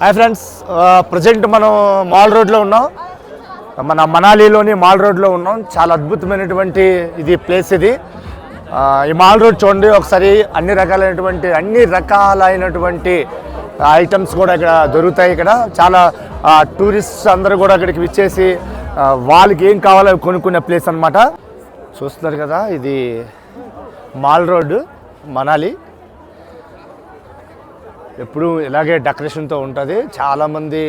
Hi friends present మనం mall రోడ్లో ఉన్నాం. మన మనాలిలోని మాల్ రోడ్లో ఉన్నాం. చాలా అద్భుతమైనటువంటి ఇది ప్లేస్ ఇది. ఈ మాల్ రోడ్ చూడండి. ఒకసారి అన్ని రకాలైనటువంటి అన్ని రకాలైనటువంటి ఐటమ్స్ కూడా ఇక్కడ దొరుకుతాయి ఇక్కడ. చాలా టూరిస్ట్ అందరూ కూడా ఇక్కడికి విచ్చేసి వాళ్ళకి ఏం కావాలో కొనుక్కునే ప్లేస్ అన్నమాట. చూస్తున్నారు కదా ఇది మాల్ రోడ్డు మనాలి. ఎప్పుడు ఇలాగే డెకరేషన్తో ఉంటుంది. చాలామంది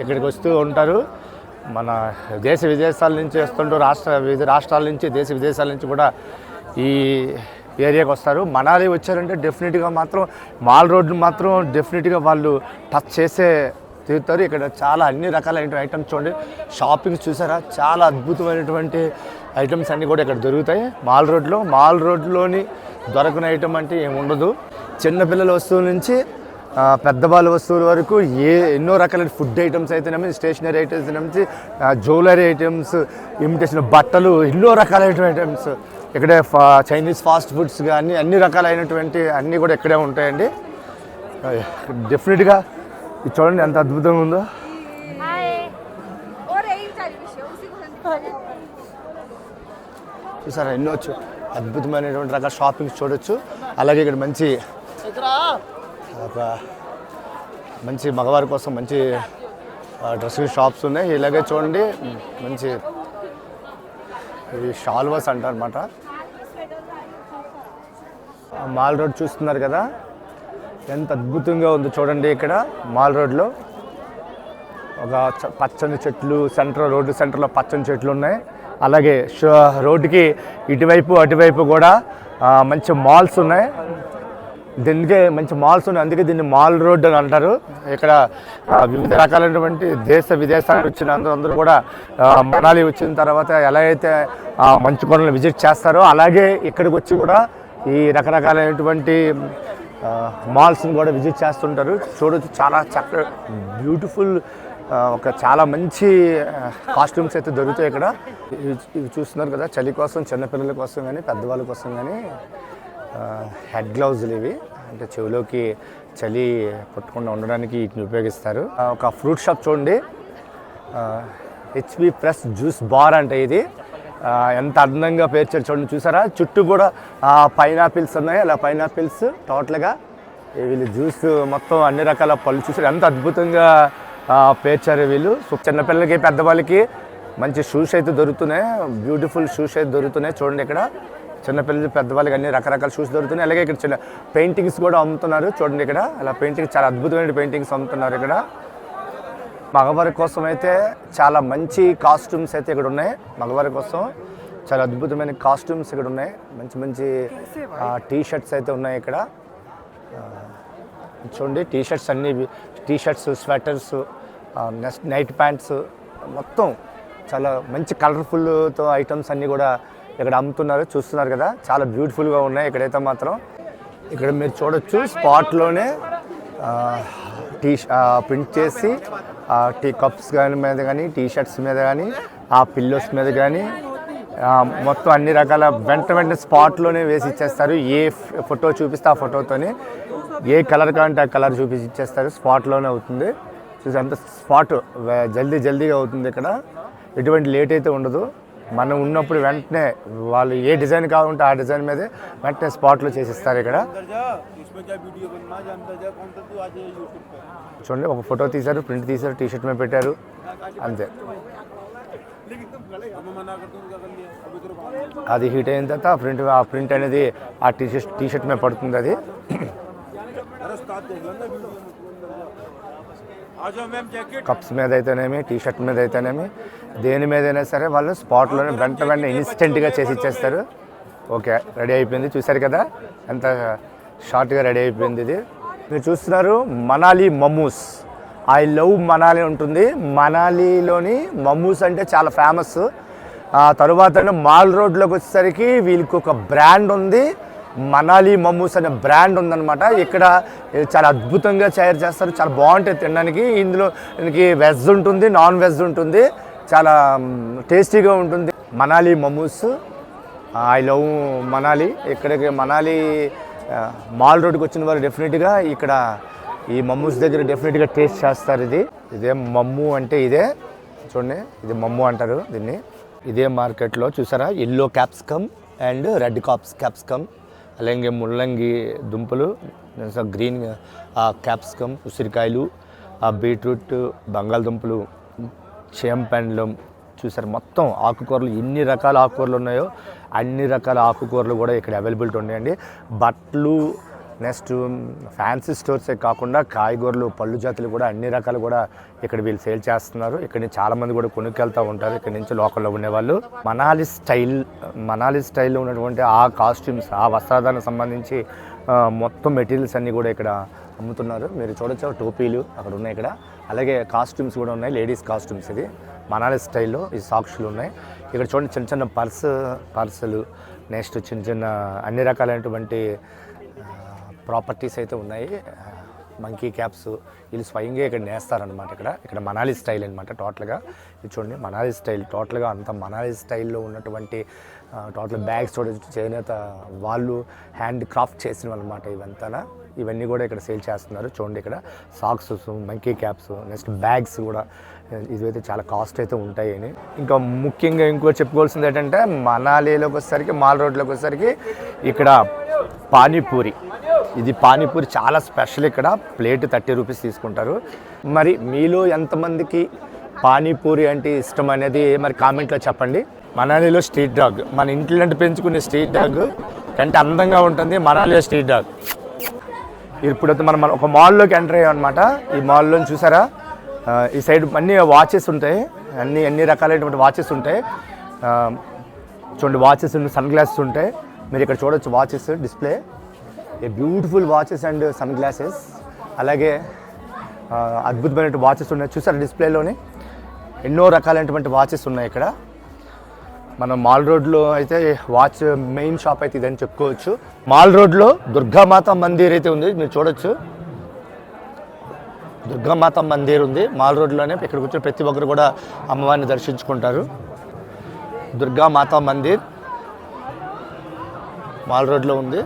ఇక్కడికి వస్తూ ఉంటారు. మన దేశ విదేశాల నుంచి వస్తుంటారు రాష్ట్ర వివిధ రాష్ట్రాల నుంచి దేశ విదేశాల నుంచి కూడా ఈ ఏరియాకి వస్తారు. మనాలి వచ్చారంటే డెఫినెట్గా మాత్రం మాల్ రోడ్డు మాత్రం డెఫినెట్గా వాళ్ళు టచ్ చేసే తిరుగుతారు ఇక్కడ చాలా అన్ని రకాలైన ఐటమ్స్ చూడండి. షాపింగ్ చూసారా? చాలా అద్భుతమైనటువంటి ఐటమ్స్ అన్నీ కూడా ఇక్కడ దొరుకుతాయి. మాల్ రోడ్లో మాల్ రోడ్లోని దొరకని ఐటమ్ అంటే ఏమి ఉండదు. చిన్నపిల్లల వస్తువుల నుంచి పెద్దవాళ్ళ వస్తువుల వరకు ఏ ఎన్నో రకాల ఫుడ్ ఐటమ్స్ అయితేనేమి స్టేషనరీ ఐటమ్స్ నుంచి జ్యువెలరీ ఐటమ్స్ ఇమిటేషన్ బట్టలు ఎన్నో రకాలైన ఐటమ్స్. ఇక్కడే ఫా చైనీస్ ఫాస్ట్ ఫుడ్స్ కానీ అన్ని రకాలైనటువంటి అన్నీ కూడా ఇక్కడే ఉంటాయండి. డెఫినెట్గా ఇది చూడండి ఎంత అద్భుతంగా ఉందో. చూసారా? ఎన్నో అద్భుతమైనటువంటి రకాల షాపింగ్స్ చూడొచ్చు. అలాగే ఇక్కడ మంచి ఒక మంచి మగవారి కోసం మంచి డ్రెస్సింగ్ షాప్స్ ఉన్నాయి. ఇలాగే చూడండి. మంచి ఇవి షాల్వాస్ అంటారన్నమాట. ఆ మాల్ రోడ్ చూస్తున్నారు కదా? ఎంత అద్భుతంగా ఉంది చూడండి ఇక్కడ మాల్ రోడ్లో. ఒక పచ్చని చెట్లు సెంటర్ రోడ్డు సెంటర్లో పచ్చని చెట్లు ఉన్నాయి. అలాగే షో- రోడ్డుకి ఇటువైపు అటువైపు కూడా మంచి మాల్స్ ఉన్నాయి. దీనికే మంచి మాల్స్ ఉన్నాయి. అందుకే దీన్ని మాల్ రోడ్ అని అంటారు. ఇక్కడ వివిధ రకాలైనటువంటి దేశ విదేశాలకు వచ్చిన అందరూ అందరూ కూడా మనాలి వచ్చిన తర్వాత ఎలా అయితే మంచు కొండలు విజిట్ చేస్తారో అలాగే ఇక్కడికి వచ్చి కూడా ఈ రకరకాలైనటువంటి మాల్స్ని కూడా విజిట్ చేస్తుంటారు. చూడొచ్చు చాలా చక్క బ్యూటిఫుల్ ఒక చాలా మంచి కాస్ట్యూమ్స్ అయితే దొరుకుతాయి ఇక్కడ. ఇవి చూస్తున్నారు కదా చలి కోసం చిన్నపిల్లల కోసం కానీ పెద్దవాళ్ళ కోసం కానీ హెడ్ గ్లౌజులు ఇవి. అంటే చెవిలోకి చలి పట్టకుండా ఉండడానికి వీటిని ఉపయోగిస్తారు. ఒక ఫ్రూట్ షాప్ చూడండి. హెచ్పి ప్రెస్ జ్యూస్ బార్ అంటే ఇది. ఎంత అందంగా పేర్చారు చూడండి చూసారా? చుట్టూ కూడా పైనాపిల్స్ ఉన్నాయి. అలా పైనాపిల్స్ టోటల్గా వీళ్ళు జ్యూస్ మొత్తం అన్ని రకాల పళ్ళు చూసారు. ఎంత అద్భుతంగా పేర్చారు వీళ్ళు. సో చిన్నపిల్లలకి పెద్దవాళ్ళకి మంచి షూస్ అయితే దొరుకుతున్నాయి. బ్యూటిఫుల్ షూస్ అయితే దొరుకుతున్నాయి. చూడండి ఇక్కడ. చిన్నపిల్లలు పెద్దవాళ్ళకి అన్ని రకరకాల షూస్ దొరుకుతున్నాయి. అలాగే ఇక్కడ చిన్న పెయింటింగ్స్ కూడా అమ్ముతున్నారు. చూడండి ఇక్కడ. అలా పెయింటింగ్ చాలా అద్భుతమైన పెయింటింగ్స్ అమ్ముతున్నారు ఇక్కడ. మగవారి కోసం అయితే చాలా మంచి కాస్ట్యూమ్స్ అయితే ఇక్కడ ఉన్నాయి. మగవారి కోసం చాలా అద్భుతమైన కాస్ట్యూమ్స్ ఇక్కడ ఉన్నాయి. మంచి మంచి టీ షర్ట్స్ అయితే ఉన్నాయి ఇక్కడ. చూడండి టీ షర్ట్స్ అన్ని T shirts sweaters next night pants మొత్తం చాలా మంచి కలర్ఫుల్తో ఐటమ్స్ అన్నీ కూడా ఇక్కడ అమ్ముతున్నారు. చూస్తున్నారు కదా చాలా బ్యూటిఫుల్గా ఉన్నాయి ఇక్కడైతే మాత్రం. ఇక్కడ మీరు చూడొచ్చు స్పాట్లోనే టీ ప్రింట్ చేసి టీ కప్స్ కానీ మీద కానీ టీ షర్ట్స్ మీద కానీ ఆ పిల్లోస్ మీద కానీ మొత్తం అన్ని రకాల వెంట వెంటనే స్పాట్లోనే వేసి ఇచ్చేస్తారు. ఏ ఫోటో చూపిస్తే ఆ ఫోటోతోనే. ఏ కలర్ కావాలంటే ఆ కలర్ చూపించి ఇచ్చేస్తారు. స్పాట్లోనే అవుతుంది. చూసి అంత స్పాట్ జల్దీ జల్దీగా అవుతుంది ఇక్కడ. ఎటువంటి లేట్ అయితే ఉండదు. మనం ఉన్నప్పుడు వెంటనే వాళ్ళు ఏ డిజైన్ కావాలంటే ఆ డిజైన్ మీదే వెంటనే స్పాట్లో చేసిస్తారు ఇక్కడ. చూడండి ఒక ఫోటో తీశారు ప్రింట్ తీశారు టీ షర్ట్ మీద పెట్టారు. అంతే. అది హీట్ అయిన తర్వాత ప్రింట్ ఆ ప్రింట్ అనేది ఆ టీ షర్ట్ టీ షర్ట్ మీద పడుతుంది అది. కప్స్ మీద అయితేనేమి టీ షర్ట్ మీద అయితేనేమి దేని మీదైనా సరే వాళ్ళు స్పాట్లోనే వెంట వెంట ఇన్స్టెంట్గా చేసి ఇచ్చేస్తారు. ఓకే రెడీ అయిపోయింది. చూశారు కదా? ఎంత షార్ట్గా రెడీ అయిపోయింది ఇది. మీరు చూస్తున్నారు Manali momos I love Manali ఉంటుంది మనాలిలోని మమ్మూస్ అంటే చాలా ఫేమస్. ఆ తరువాత మాల్ రోడ్లోకి వచ్చేసరికి వీళ్ళకి ఒక బ్రాండ్ ఉంది. మనాలి మమ్మూస్ అనే బ్రాండ్ ఉందన్నమాట. ఇక్కడ చాలా అద్భుతంగా తయారు చేస్తారు. చాలా బాగుంటుంది తినడానికి. ఇందులో దీనికి వెజ్ ఉంటుంది నాన్ వెజ్ ఉంటుంది. చాలా టేస్టీగా ఉంటుంది. Manali momos I love Manali. ఇక్కడికి మనాలి మాల్ రోడ్కి వచ్చిన వారు డెఫినెట్గా ఇక్కడ ఈ మమ్మూస్ దగ్గర డెఫినెట్గా టేస్ట్ చేస్తారు ఇది. ఇదే మమ్ము అంటే ఇదే. చూడండి ఇది మమ్ము అంటారు దీన్ని. ఇదే మార్కెట్లో చూసారా? Yellow capsicum and red caps capsicum. అలాగే ముల్లంగి దుంపలు గ్రీన్ క్యాప్సికమ్ ఉసిరికాయలు ఆ బీట్రూట్ బంగాళదుంపలు చేంపండ్లం చూసారు. మొత్తం ఆకుకూరలు ఎన్ని రకాల ఆకుకూరలు ఉన్నాయో అన్ని రకాల ఆకుకూరలు కూడా ఇక్కడ అవైలబిలిటీ ఉన్నాయండి. బట్టలు నెక్స్ట్ ఫ్యాన్సీ స్టోర్సే కాకుండా కాయగూరలు పళ్ళు జాతులు కూడా అన్ని రకాలు కూడా ఇక్కడ వీళ్ళు సేల్ చేస్తున్నారు. ఇక్కడ నుంచి చాలామంది కూడా కొనుక్కెళ్తూ ఉంటారు. ఇక్కడ నుంచి లోకల్లో ఉండేవాళ్ళు. మనాలి స్టైల్ మనాలి స్టైల్లో ఉన్నటువంటి ఆ కాస్ట్యూమ్స్ ఆ వస్త్రాధారణకు సంబంధించి మొత్తం మెటీరియల్స్ అన్నీ కూడా ఇక్కడ అమ్ముతున్నారు. మీరు చూడొచ్చు టోపీలు అక్కడ ఉన్నాయి ఇక్కడ. అలాగే కాస్ట్యూమ్స్ కూడా ఉన్నాయి. లేడీస్ కాస్ట్యూమ్స్ ఇది. మనాలి స్టైల్లో ఈ సాక్షులు ఉన్నాయి. ఇక్కడ చూడండి చిన్న చిన్న పర్స్ పర్సులు. నెక్స్ట్ చిన్న చిన్న అన్ని రకాలైనటువంటి ప్రాపర్టీస్ అయితే ఉన్నాయి. మంకీ క్యాప్స్ వీళ్ళు స్వయంగా ఇక్కడ నేస్తారనమాట ఇక్కడ. ఇక్కడ మనాలి స్టైల్ అనమాట టోటల్గా. ఇది చూడండి మనాలి స్టైల్ టోటల్గా అంత మనాలి స్టైల్లో ఉన్నటువంటి టోటల్ బ్యాగ్స్ చూడొచ్చు చేనేత వాళ్ళు హ్యాండ్ క్రాఫ్ట్ చేసిన అనమాట ఇవంతా ఇవన్నీ కూడా ఇక్కడ సేల్ చేస్తున్నారు. చూడండి ఇక్కడ socks monkey caps next bags కూడా ఇవైతే చాలా కాస్ట్ అయితే ఉంటాయని. ఇంకా ముఖ్యంగా ఇంకో చెప్పుకోవాల్సింది ఏంటంటే మనాలిలోకి వచ్చేసరికి మాల్ రోడ్లోకి వచ్చేసరికి ఇక్కడ పానీపూరి. ఇది పానీపూరి చాలా స్పెషల్ ఇక్కడ. ప్లేట్ థర్టీ రూపీస్ తీసుకుంటారు. మరి మీలో ఎంతమందికి పానీపూరి అంటే ఇష్టం అనేది మరి కామెంట్లో చెప్పండి. మనాలిలో స్ట్రీట్ డాగ్ మన ఇంట్లో పెంచుకునే స్ట్రీట్ డాగ్ కంటే అందంగా ఉంటుంది మనాలిలో స్ట్రీట్ డాగ్. ఇప్పుడైతే మనం మనం ఒక మాల్లోకి ఎంటర్ అయ్యాం అనమాట ఈ మాల్లో చూసారా? ఈ సైడ్ అన్ని వాచెస్ ఉంటాయి. అన్ని అన్ని రకాలైనటువంటి వాచెస్ ఉంటాయి. చూడండి వాచెస్ సన్ గ్లాసెస్ ఉంటాయి. మీరు ఇక్కడ చూడొచ్చు watches display. A beautiful watches and sunglasses అలాగే అద్భుతమైన వాచెస్ ఉన్నాయి. చూసారు డిస్ప్లేలోని ఎన్నో రకాలైనటువంటి వాచెస్ ఉన్నాయి ఇక్కడ. మనం మాల్ రోడ్లో అయితే వాచ్ మెయిన్ షాప్ అయితే ఇదని చెప్పుకోవచ్చు. మాల్ రోడ్లో దుర్గామాత మందిర్ అయితే ఉంది మీరు చూడొచ్చు. దుర్గామాత మందిర్ ఉంది. మాల్ రోడ్లోనే ఇక్కడ వచ్చిన ప్రతి ఒక్కరు కూడా అమ్మవారిని దర్శించుకుంటారు. దుర్గామాత మందిర్ మాల్ రోడ్లో ఉంది.